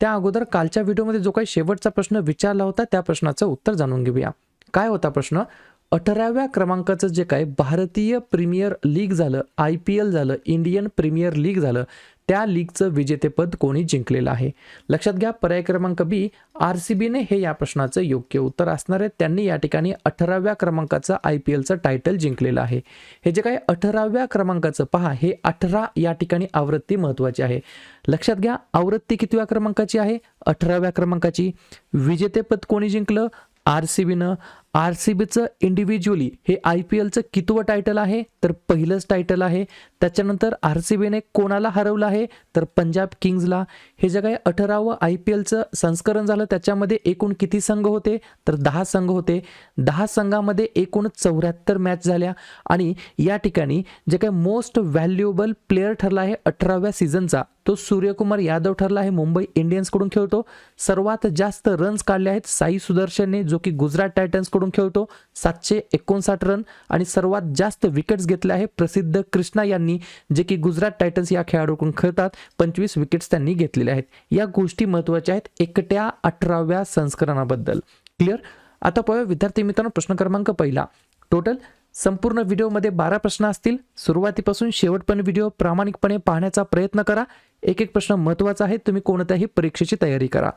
त्या अगोदर कालच्या व्हिडिओमध्ये जो काही शेवटचा प्रश्न विचारला होता त्या प्रश्नाचं उत्तर जाणून घेऊया. काय होता प्रश्न? अठराव्या क्रमांकाचं जे काय भारतीय प्रीमियर लीग झालं आय पी एल झालं इंडियन प्रीमियर लीग झालं त्या लीगचं विजेतेपद कोणी जिंकलेलं आहे? लक्षात घ्या पर्याय क्रमांक बी आर सी बीने हे या प्रश्नाचं योग्य उत्तर असणार आहे. त्यांनी या ठिकाणी अठराव्या क्रमांकाचं आय पी एलचं टायटल जिंकलेलं आहे. हे जे काही अठराव्या क्रमांकाचं पहा हे अठरा या ठिकाणी आवृत्ती महत्त्वाची आहे. लक्षात घ्या आवृत्ती कितव्या क्रमांकाची आहे? अठराव्या क्रमांकाची. विजेतेपद कोणी जिंकलं? आर सी बीनं. आर सी बीचं इंडिव्हिज्युअली हे आय पी एलचं कितवं टायटल आहे? तर पहिलंच टायटल आहे. त्याच्यानंतर आर सी बीने कोणाला हरवलं आहे? तर पंजाब किंग्जला हे जे काही अठरावं आय पी एलचं संस्करण झालं त्याच्यामध्ये एकूण किती संघ होते? तर दहा संघ होते. दहा संघामध्ये एकूण चौऱ्याहत्तर मॅच झाल्या. आणि या ठिकाणी जे काही मोस्ट व्हॅल्युएबल प्लेअर ठरला आहे अठराव्या सीझनचा तो सूर्यकुमार यादव ठरला आहे. मुंबई इंडियन्सकडून खेळतो. सर्वात जास्त रन्स काढले आहेत साई सुदर्शनने जो की गुजरात टायटन्सकडून खेळतो. सातशे एकोणसाठ रन आणि सर्वात जास्त विकेट्स घेतले आहे प्रसिद्ध कृष्णा यांनी जे की गुजरात टायटन्स या खेळाडूकडून खेळतात. पंचवीस विकेट्स त्यांनी घेतलेल्या आहेत. या गोष्टी महत्त्वाच्या आहेत एकट्या अठराव्या संस्करणाबद्दल. क्लिअर आता पाहूया विद्यार्थी मित्रांनो प्रश्न क्रमांक पहिला. टोटल संपूर्ण व्हिडिओमध्ये बारा प्रश्न असतील. सुरुवातीपासून शेवटपर्यंत व्हिडिओ प्रामाणिकपणे पाहण्याचा प्रयत्न करा. एक एक प्रश्न महत्त्वाचा आहे. तुम्ही कोणत्याही परीक्षेची तयारी करा.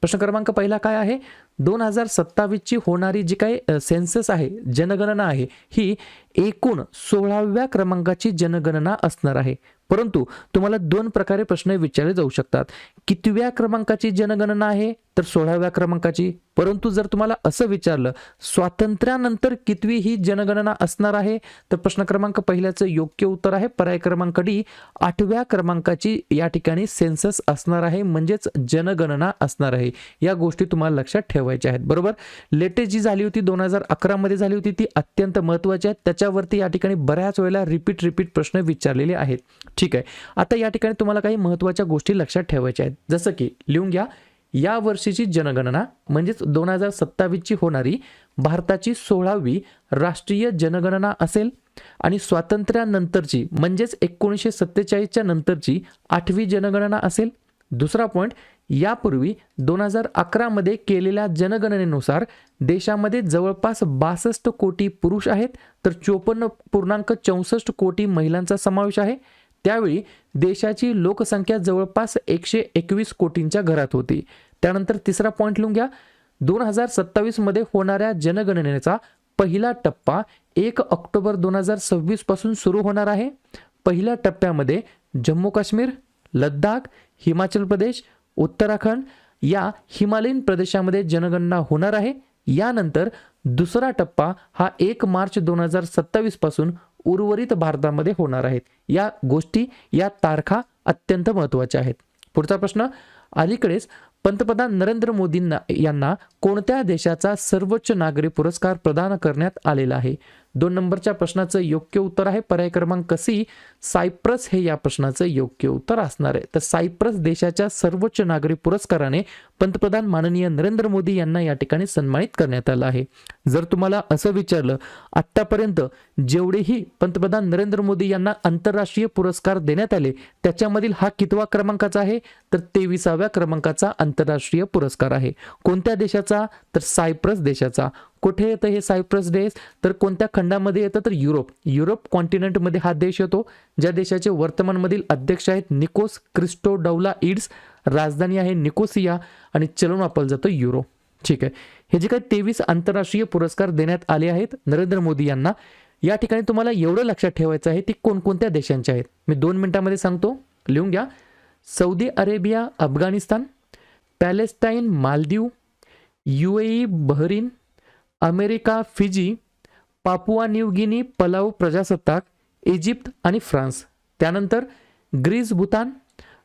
प्रश्न क्रमांक पहिला काय आहे? दोन हजार सत्तावीसची होणारी जी काय सेन्सस आहे जनगणना आहे ही एकूण सोळाव्या क्रमांकाची जनगणना असणार आहे. परंतु तुम्हाला दोन प्रकारे प्रश्न विचारले जाऊ शकतात. कितव्या क्रमांकाची जनगणना आहे? तर सोळाव्या क्रमांकाची. परंतु जर तुम्हाला असं विचारलं स्वातंत्र्यानंतर कितवी ही जनगणना असणार आहे? तर प्रश्न क्रमांक पहिल्याचं योग्य उत्तर आहे. पर्याय क्रमांक डी आठव्या क्रमांकाची या ठिकाणी सेन्सस असणार आहे म्हणजेच जनगणना असणार आहे. या गोष्टी तुम्हाला लक्षात ठेवायच्या आहेत. बरोबर? लेटेस्ट जी झाली होती दोन हजार अकरामध्ये झाली होती ती अत्यंत महत्त्वाची आहे. त्याच्यावरती या ठिकाणी बऱ्याच वेळेला रिपीट रिपीट प्रश्न विचारलेले आहेत. ठीक आहे. आता या ठिकाणी तुम्हाला काही महत्त्वाच्या गोष्टी लक्षात ठेवायच्या आहेत. जसं की लिहून घ्या. या वर्षीची जनगणना म्हणजेच दोन हजार सत्तावीसची होणारी भारताची सोळावी राष्ट्रीय जनगणना असेल आणि स्वातंत्र्यानंतरची म्हणजेच एकोणीसशे सत्तेचाळीसच्या नंतरची आठवी जनगणना असेल. दुसरा पॉईंट यापूर्वी दोन हजार अकरामध्ये केलेल्या जनगणनेनुसार देशामध्ये जवळपास बासष्ट कोटी पुरुष आहेत तर चोपन्न पूर्णांक चौसष्ट कोटी महिलांचा समावेश आहे. त्यावेळी देशाची लोकसंख्या जवळपास एकशे एकवीस कोटींच्या घरात होती. त्यानंतर तिसरा पॉईंट लिहून घ्या. दोन हजार सत्तावीसमध्ये होणाऱ्या जनगणनेचा पहिला टप्पा एक ऑक्टोबर दोन हजार सव्वीसपासून सुरू होणार आहे. पहिल्या टप्प्यामध्ये जम्मू काश्मीर लद्दाख हिमाचल प्रदेश उत्तराखंड या हिमालयीन प्रदेशामध्ये जनगणना होणार आहे. यानंतर दुसरा टप्पा हा एक मार्च दोन हजार सत्तावीसपासून उर्वरित भारतामध्ये होणार आहेत. या गोष्टी या तारखा अत्यंत महत्त्वाच्या आहेत. पुढचा प्रश्न अलीकडेच पंतप्रधान नरेंद्र मोदींना यांना कोणत्या देशाचा सर्वोच्च नागरी पुरस्कार प्रदान करण्यात आलेला आहे? दोन नंबरच्या प्रश्नाचं योग्य उत्तर आहे. पर्याय क्रमांक सी सायप्रस हे या प्रश्नाचं योग्य उत्तर असणार आहे. तर सायप्रस देशाच्या सर्वोच्च नागरी पुरस्काराने पंतप्रधान माननीय नरेंद्र मोदी यांना या ठिकाणी सन्मानित करण्यात आलं आहे. जर तुम्हाला असं विचारलं आत्तापर्यंत जेवढेही पंतप्रधान नरेंद्र मोदी यांना आंतरराष्ट्रीय पुरस्कार देण्यात आले त्याच्यामधील हा कितवा क्रमांकाचा आहे? तर तेविसाव्या क्रमांकाचा आंतरराष्ट्रीय पुरस्कार आहे. कोणत्या देशाचा? तर सायप्रस देशाचा. कुठे येतं हे सायप्रस देश? तर कोणत्या खंडामध्ये येतं? तर युरोप. युरोप कॉन्टिनेंटमध्ये हा देश येतो ज्या देशाचे वर्तमानमधील अध्यक्ष आहेत निकोस क्रिस्टोडौला इड्स राजधानी आहे निकोसिया आणि चलन वापरलं जातं युरो. ठीक आहे. हे जे काही तेवीस आंतरराष्ट्रीय पुरस्कार देण्यात आले आहेत नरेंद्र मोदी यांना या ठिकाणी तुम्हाला एवढं लक्षात ठेवायचं आहे ती कोणकोणत्या देशांच्या आहेत? मी दोन मिनिटांमध्ये सांगतो. लिहून घ्या. Saudi Arabia Afghanistan Palestine Maldives U A Bahrain America Fiji Papua New Guinea Palau प्रजासत्ताक इजिप्त आणि फ्रान्स. त्यानंतर Greece Bhutan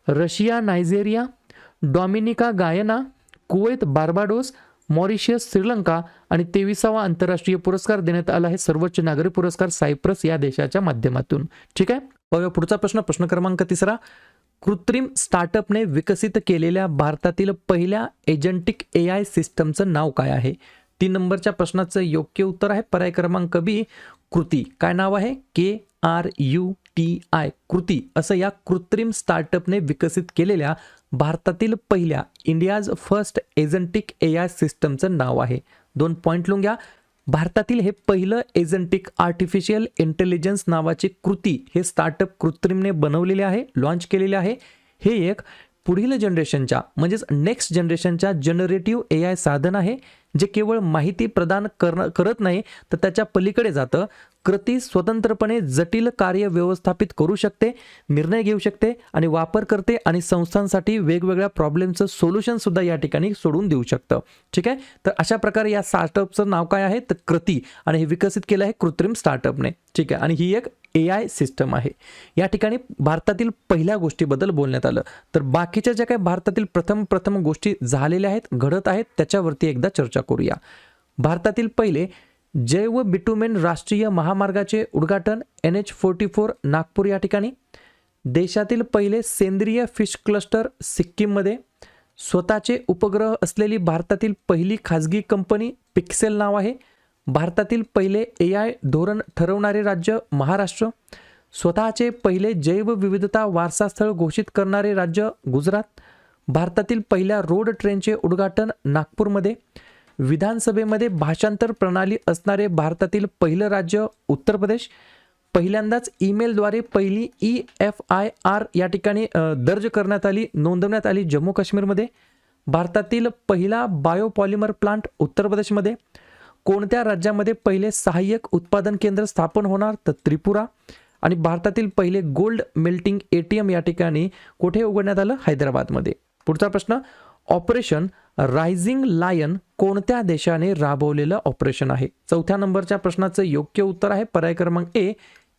Russia Nigeria Dominica Guyana Kuwait Barbados Mauritius Sri Lanka आणि तेविसावा आंतरराष्ट्रीय पुरस्कार देण्यात आला आहे. सर्वोच्च नागरी पुरस्कार सायप्रस या देशाच्या माध्यमातून. ठीक आहे? बघा पुढचा प्रश्न. प्रश्न क्रमांक तिसरा. कृत्रिम स्टार्टअपने विकसित केलेल्या भारतातील पहिल्या एजंटिक ए आय सिस्टमचं नाव काय आहे? तीन नंबरच्या प्रश्नाचं योग्य उत्तर आहे. पर्याय क्रमांक बी कृती. काय नाव आहे? K R U T I. Kruti. असं या कृत्रिम स्टार्टअपने विकसित केलेल्या भारतातील पहिल्या India's first agentic A I सिस्टमचं नाव आहे. दोन पॉईंट लिहून घ्या. भारतातील हे पहिलं एजंटिक आर्टिफिशियल इंटेलिजन्स नावाची कृती हे स्टार्टअप कृत्रिमने बनवलेले आहे लॉन्च केलेले आहे. हे एक पुढील जनरेशनच्या म्हणजेच नेक्स्ट जनरेशनच्या जनरेटिव्ह ए आय साधन आहे. जे केवळ माहिती प्रदान करणं करत नाही तर त्याच्या पलीकडे जातं. कृती स्वतंत्रपणे जटिल कार्य व्यवस्थापित करू शकते निर्णय घेऊ शकते आणि वापर करते आणि संस्थांसाठी वेगवेगळ्या प्रॉब्लेमचं सोल्युशन सुद्धा या ठिकाणी सोडून देऊ शकतं. ठीक आहे? तर अशा प्रकारे या स्टार्टअपचं नाव काय आहे? तर कृती. आणि हे विकसित केलं आहे कृत्रिम स्टार्टअपने ठीक आहे? आणि ही एक ए आय सिस्टम आहे. या ठिकाणी भारतातील पहिल्या गोष्टीबद्दल बोलण्यात आलं. तर बाकीच्या ज्या काही भारतातील प्रथम प्रथम गोष्टी झालेल्या आहेत घडत आहेत त्याच्यावरती एकदा चर्चा करूया. भारतातील पहिले जैव बिटुमेन राष्ट्रीय महामार्गाचे उद्घाटन N H forty four Nagpur या ठिकाणी. देशातील पहिले सेंद्रिय फिश क्लस्टर सिक्कीममध्ये. स्वतःचे उपग्रह असलेली भारतातील पहिली खाजगी कंपनी पिक्सेल नाव आहे. भारतातील पहिले ए आय धोरण ठरवणारे राज्य महाराष्ट्र. स्वतःचे पहिले जैवविविधता वारसास्थळ घोषित करणारे राज्य गुजरात. भारतातील पहिल्या रोड ट्रेनचे उद्घाटन नागपूरमध्ये. विधानसभेमध्ये भाषांतर प्रणाली असणारे भारतातील पहिलं राज्य उत्तर प्रदेश. पहिल्यांदाच ईमेलद्वारे पहिली ई एफ आय आर या ठिकाणी दर्ज करण्यात आली नोंदवण्यात आली जम्मू काश्मीरमध्ये. भारतातील पहिला बायोपॉलिमर प्लांट उत्तर प्रदेशमध्ये. कोणत्या राज्यामध्ये पहिले सहाय्यक उत्पादन केंद्र स्थापन होणार तर त्रिपुरा. आणि भारतातील पहिले gold melting A T M या ठिकाणी कुठे उघडण्यात आलं? हैदराबादमध्ये. पुढचा प्रश्न ऑपरेशन रायझिंग लायन कोणत्या देशाने राबवलेलं ऑपरेशन आहे? चौथ्या नंबरच्या प्रश्नाचं योग्य उत्तर आहे. पर्याय क्रमांक ए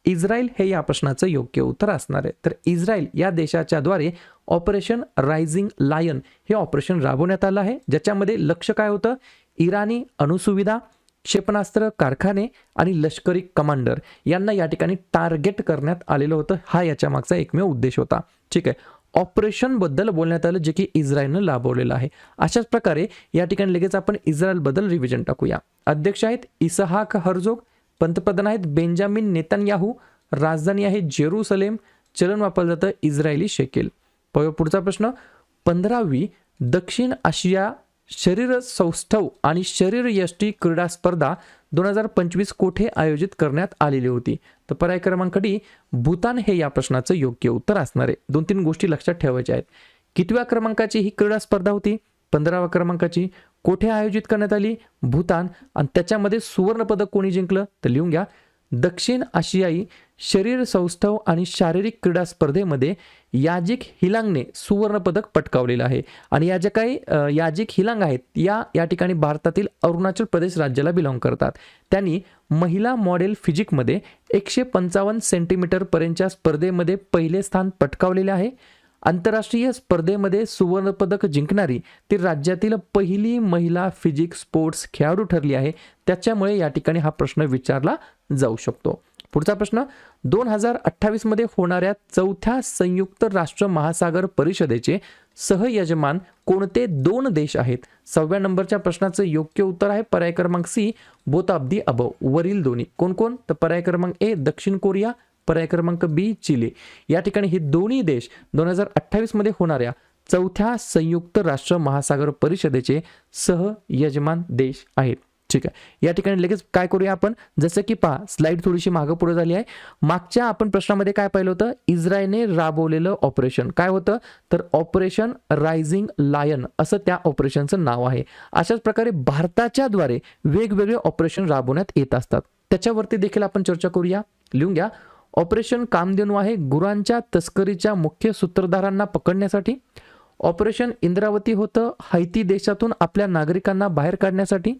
इस्रायल हे या प्रश्नाचं योग्य उत्तर असणार आहे. तर इस्रायल या देशाच्या द्वारे ऑपरेशन रायझिंग लायन हे ऑपरेशन राबवण्यात आलं आहे. ज्याच्यामध्ये लक्ष काय होतं? इराणी अणुसुविधा क्षेपणास्त्र कारखाने आणि लष्करी कमांडर यांना या ठिकाणी टार्गेट करण्यात आलेलं होतं. हा याच्या मागचा एकमेव उद्देश होता. ठीक आहे. ऑपरेशनबद्दल बोलण्यात आलं जे की इस्रायलनं लाभवलेलं आहे. अशाच प्रकारे या ठिकाणी लगेच आपण इस्रायलबद्दल रिव्हिजन टाकूया. अध्यक्ष आहेत इसहाक हर्जोग पंतप्रधान आहेत बेंजामिन नेतन्याहू राजधानी आहे जेरुसलेम. चलन वापरलं जातं इस्रायली शेकेल. प- पुढचा प्रश्न. पंधरावी दक्षिण आशिया शरीर सौष्ठव आणि शरीर यष्टी क्रीडा स्पर्धा दोन हजार पंचवीस कोठे आयोजित करण्यात आलेली होती? तर पर्याय क्रमांक डी भूतान हे या प्रश्नाचं योग्य उत्तर असणार आहे. दोन तीन गोष्टी लक्षात ठेवायच्या आहेत. कितव्या क्रमांकाची ही क्रीडा स्पर्धा होती? पंधराव्या क्रमांकाची. कोठे आयोजित करण्यात आली? भूतान. आणि त्याच्यामध्ये सुवर्ण पदक कोणी जिंकलं? तर लिहून घ्या. दक्षिण आशियाई शरीर सौष्ठव आणि शारीरिक क्रीडा स्पर्धेमध्ये याजिक हिलांगने सुवर्णपदक पटकावलेलं आहे. आणि या ज्या काही याजिक हिलांग आहेत या या ठिकाणी भारतातील अरुणाचल प्रदेश राज्याला बिलॉंग करतात. त्यांनी महिला मॉडेल फिजिकमध्ये एकशे पंचावन्न सेंटीमीटरपर्यंतच्या स्पर्धेमध्ये पहिले स्थान पटकावलेले आहे. आंतरराष्ट्रीय स्पर्धेमध्ये सुवर्णपदक जिंकणारी ती राज्यातील पहिली महिला फिजिक स्पोर्ट्स खेळाडू ठरली आहे. त्याच्यामुळे या ठिकाणी हा प्रश्न विचारला जाऊ शकतो. पुढचा प्रश्न दोन हजार अठ्ठावीसमध्ये होणाऱ्या चौथ्या संयुक्त राष्ट्र महासागर परिषदेचे सहयजमान कोणते दोन देश आहेत? सहाव्या नंबरच्या प्रश्नाचं योग्य उत्तर आहे पर्याय क्रमांक सी बोताब्दी अबव वरील दोन्ही. कोण कोण? तर पर्याय क्रमांक ए दक्षिण कोरिया पर्याय क्रमांक बी चिली. या ठिकाणी हे दोन्ही देश दोन हजार अठ्ठावीसमध्ये होणाऱ्या चौथ्या संयुक्त राष्ट्र महासागर परिषदेचे सहयजमान देश आहेत. ठीक आहे. या ठिकाणी लगेच काय करूया आपण? जसं की पहा स्लाईड थोडीशी मागं पुढे झाली आहे. मागच्या आपण प्रश्नामध्ये काय पाहिलं होतं? इस्रायलने राबवलेलं ऑपरेशन काय होतं? तर ऑपरेशन रायझिंग लायन असं त्या ऑपरेशनचं नाव आहे. अशाच प्रकारे भारताच्या द्वारे वेगवेगळे ऑपरेशन राबवण्यात येत असतात. त्याच्यावरती देखील आपण चर्चा करूया. लिहून घ्या. ऑपरेशन कामधेनू आहे गुरांच्या तस्करीच्या मुख्य सूत्रधारांना पकडण्यासाठी. ऑपरेशन इंद्रावती होतं हैती देशातून आपल्या नागरिकांना बाहेर काढण्यासाठी.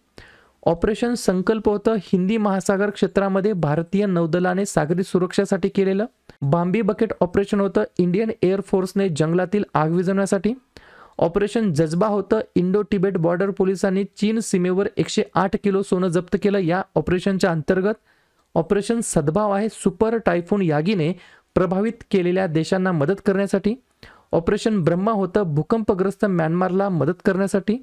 ऑपरेशन संकल्प होतं हिंदी महासागर क्षेत्रामध्ये भारतीय नौदलाने सागरी सुरक्षेसाठी केलेलं. बांबी बकेट ऑपरेशन होतं इंडियन एअरफोर्सने जंगलातील आग विझवण्यासाठी. ऑपरेशन जज्बा होतं इंडो तिबेट बॉर्डर पोलिसांनी चीन सीमेवर एकशे आठ किलो सोनं जप्त केलं या ऑपरेशनच्या अंतर्गत. ऑपरेशन सद्भाव आहे सुपर टायफून यागीने प्रभावित केलेल्या देशांना मदत करण्यासाठी. ऑपरेशन ब्रह्मा होतं भूकंपग्रस्त म्यानमारला मदत करण्यासाठी.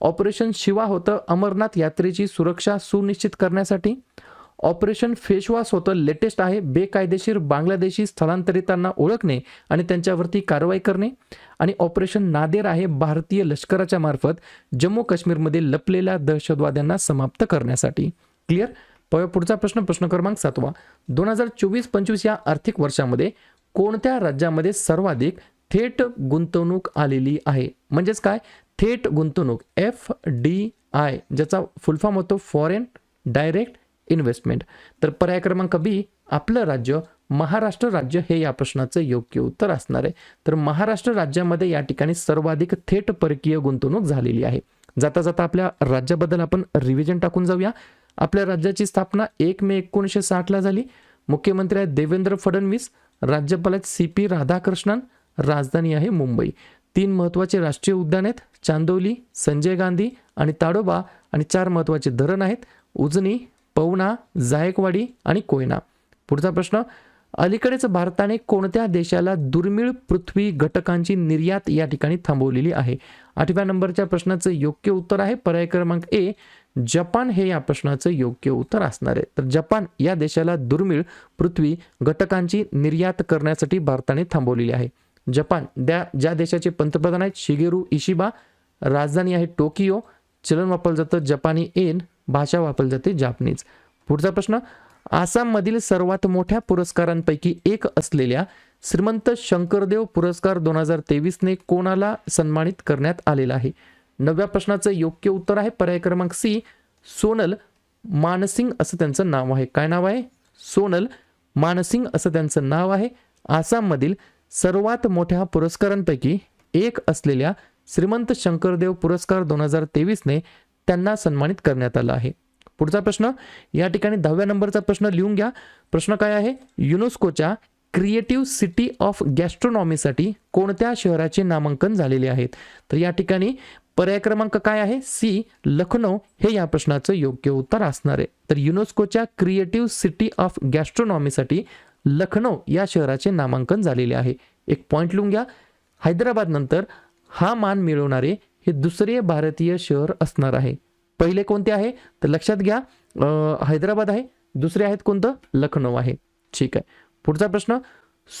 ऑपरेशन शिवा होतं अमरनाथ यात्रेची सुरक्षा सुनिश्चित करण्यासाठी. ऑपरेशन फेशवॉश होतं लेटेस्ट आहे बेकायदेशीर बांगलादेशी स्थलांतरितांना ओळखणे आणि त्यांच्यावरती कारवाई करणे. आणि ऑपरेशन नादेर आहे भारतीय लष्कराच्या मार्फत जम्मू काश्मीरमध्ये लपलेल्या दहशतवाद्यांना समाप्त करण्यासाठी. क्लिअर? प- पुढचा प्रश्न प्रश्न क्रमांक सातवा. दोन हजार चोवीस पंचवीस या आर्थिक वर्षामध्ये कोणत्या राज्यामध्ये सर्वाधिक थेट गुंतवणूक आलेली आहे. म्हणजेच काय? थेट गुंतवणूक. एफ डी आय ज्याचा फुलफॉर्म होतो फॉरेन डायरेक्ट इन्व्हेस्टमेंट तर पर्याय क्रमांक बी आपलं राज्य महाराष्ट्र राज्य हे या प्रश्नाचं योग्य उत्तर असणार आहे. तर महाराष्ट्र राज्यामध्ये या ठिकाणी सर्वाधिक थेट परकीय गुंतवणूक झालेली आहे. जाता जाता आपल्या राज्याबद्दल आपण रिव्हिजन टाकून जाऊया. आपल्या राज्याची स्थापना एक मे एकोणीसशे साठला झाली. मुख्यमंत्री आहेत देवेंद्र फडणवीस राज्यपाल आहेत सी पी राधाकृष्णन राजधानी आहे मुंबई. तीन महत्त्वाचे राष्ट्रीय उद्यान आहेत. चांदोली संजय गांधी आणि ताडोबा आणि चार महत्त्वाचे धरण आहेत. उजनी पवना जायकवाडी आणि कोयना. पुढचा प्रश्न अलीकडेच भारताने कोणत्या देशाला दुर्मिळ पृथ्वी घटकांची निर्यात या ठिकाणी थांबवलेली आहे? आठव्या नंबरच्या प्रश्नाचं योग्य उत्तर आहे. पर्याय क्रमांक ए जपान हे या प्रश्नाचं योग्य उत्तर असणार आहे. तर जपान या देशाला दुर्मिळ पृथ्वी घटकांची निर्यात करण्यासाठी भारताने थांबवलेली आहे. जपान. द्या ज्या देशाचे पंतप्रधान आहेत शिगेरू इशिबा राजधानी आहे टोकियो चलन वापरलं जातं जपानी एन भाषा वापरली जाते जापनीज. पुढचा प्रश्न आसाममधील सर्वात मोठ्या पुरस्कारांपैकी एक असलेल्या श्रीमंत शंकरदेव पुरस्कार दोन हजार तेवीसने कोणाला सन्मानित करण्यात आलेला आहे? नवव्या प्रश्नाचं योग्य उत्तर आहे पर्याय क्रमांक सी सोनल मानसिंग असं त्यांचं नाव आहे. काय नाव आहे? सोनल मानसिंग असं त्यांचं नाव आहे. आसाममधील सर्वात मोठ्या पुरस्कारांपैकी एक असलेल्या श्रीमंत शंकरदेव पुरस्कार दोन हजार तेवीसने त्यांना सन्मानित करण्यात आलं आहे. पुढचा प्रश्न या ठिकाणी दहाव्या नंबरचा प्रश्न लिहून घ्या. प्रश्न काय आहे? युनेस्कोच्या क्रिएटिव्ह सिटी ऑफ गॅस्ट्रोनॉमीसाठी कोणत्या शहराचे नामांकन झालेले आहेत? तर या ठिकाणी पर्याय क्रमांक काय आहे? सी लखनौ. हे या प्रश्नाचं योग्य उत्तर असणार आहे. तर युनेस्कोच्या क्रिएटिव्ह सिटी ऑफ गॅस्ट्रोनॉमीसाठी लखनौ या शहराचे नामांकन झालेले आहे. एक पॉईंट लिहून घ्या. हैदराबाद नंतर हा मान मिळवणारे हे दुसरे भारतीय शहर असणार आहे. पहिले कोणते आहे? तर लक्षात घ्या हैदराबाद आहे. दुसरे आहेत कोणतं? लखनौ आहे. ठीक आहे. पुढचा प्रश्न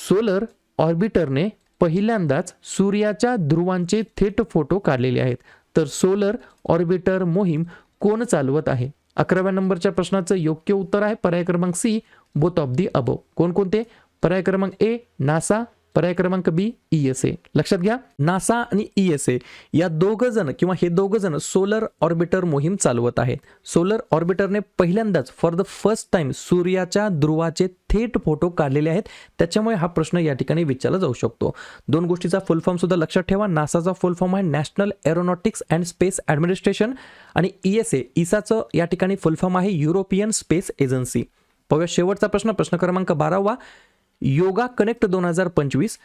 सोलर ऑर्बिटरने पहिल्यांदाच सूर्याच्या ध्रुवांचे थेट फोटो काढलेले आहेत. तर सोलर ऑर्बिटर मोहीम कोण चालवत आहे? अकराव्या नंबरच्या प्रश्नाचं योग्य उत्तर आहे. पर्याय क्रमांक C both of the above कोणकोणते पर्याय क्रमांक ए नासा पर्याय क्रमांक बी ई एस ए लक्षात घ्या नासा आणि ई एस ए या दोघं जण किंवा हे दोघं जण सोलर ऑर्बिटर मोहीम चालवत आहेत. सोलर ऑर्बिटरने पहिल्यांदाच फॉर द फर्स्ट टाइम सूर्याच्या ध्रुवाचे थेट फोटो काढलेले आहेत. त्याच्यामुळे हा प्रश्न या ठिकाणी विचारला जाऊ शकतो. दोन गोष्टीचा फुल फॉर्म सुद्धा लक्षात ठेवा. नासाचा फुल फॉर्म आहे national aeronautics and space administration आणि ई एस ए इसाचं या ठिकाणी फुल फॉर्म आहे युरोपियन स्पेस एजन्सी पाहूया शेवटचा प्रश्न प्रश्न क्रमांक बारावा. योगा कनेक्ट दोन हजार पंचवीस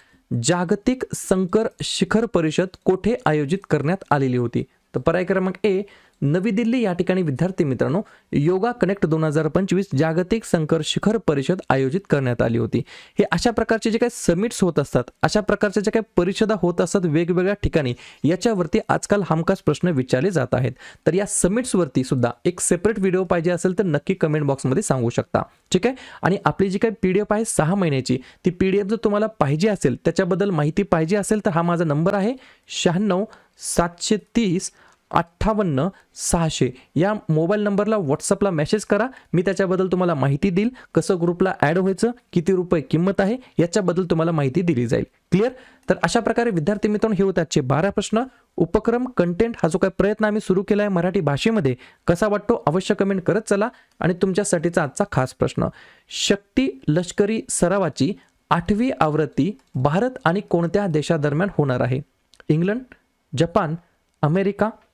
जागतिक संकर शिखर परिषद कोठे आयोजित करण्यात आलेली होती? तर पर्याय क्रमांक ए नवी दिल्ली या ठिकाणी विद्यार्थी मित्रांनो योगा कनेक्ट दोन हजार पंचवीस जागतिक संकर शिखर परिषद आयोजित करण्यात आली होती. हे अशा प्रकारचे जे काही समिट्स होत असतात अशा प्रकारच्या ज्या काही परिषदा होत असतात वेगवेगळ्या ठिकाणी याच्यावरती आजकाल हमखास प्रश्न विचारले जात आहेत. तर या समिट्सवरती सुद्धा एक सेपरेट व्हिडिओ पाहिजे असेल तर नक्की कमेंट बॉक्समध्ये सांगू शकता. ठीक आहे? आणि आपली जी काही पी डी एफ आहे सहा महिन्याची ती पी डी एफ जर तुम्हाला पाहिजे असेल त्याच्याबद्दल माहिती पाहिजे असेल तर हा माझा नंबर आहे शहाण्णव सातशे तीस अठ्ठावन्न सहाशे. या मोबाईल नंबरला व्हॉट्सअपला मेसेज करा. मी त्याच्याबद्दल तुम्हाला माहिती देईल. कसं ग्रुपला ॲड व्हायचं किती रुपये किंमत आहे याच्याबद्दल तुम्हाला माहिती दिली जाईल. क्लिअर तर अशा प्रकारे विद्यार्थी मित्रांनो हे होते आजचे बारा प्रश्न. उपक्रम कंटेंट हा जो काही प्रयत्न आम्ही सुरू केला आहे मराठी भाषेमध्ये कसा वाटतो अवश्य कमेंट करत चला. आणि तुमच्यासाठीचा आजचा खास प्रश्न. शक्ती लष्करी सरावाची आठवी आवृत्ती भारत आणि कोणत्या देशादरम्यान होणार आहे? England Japan America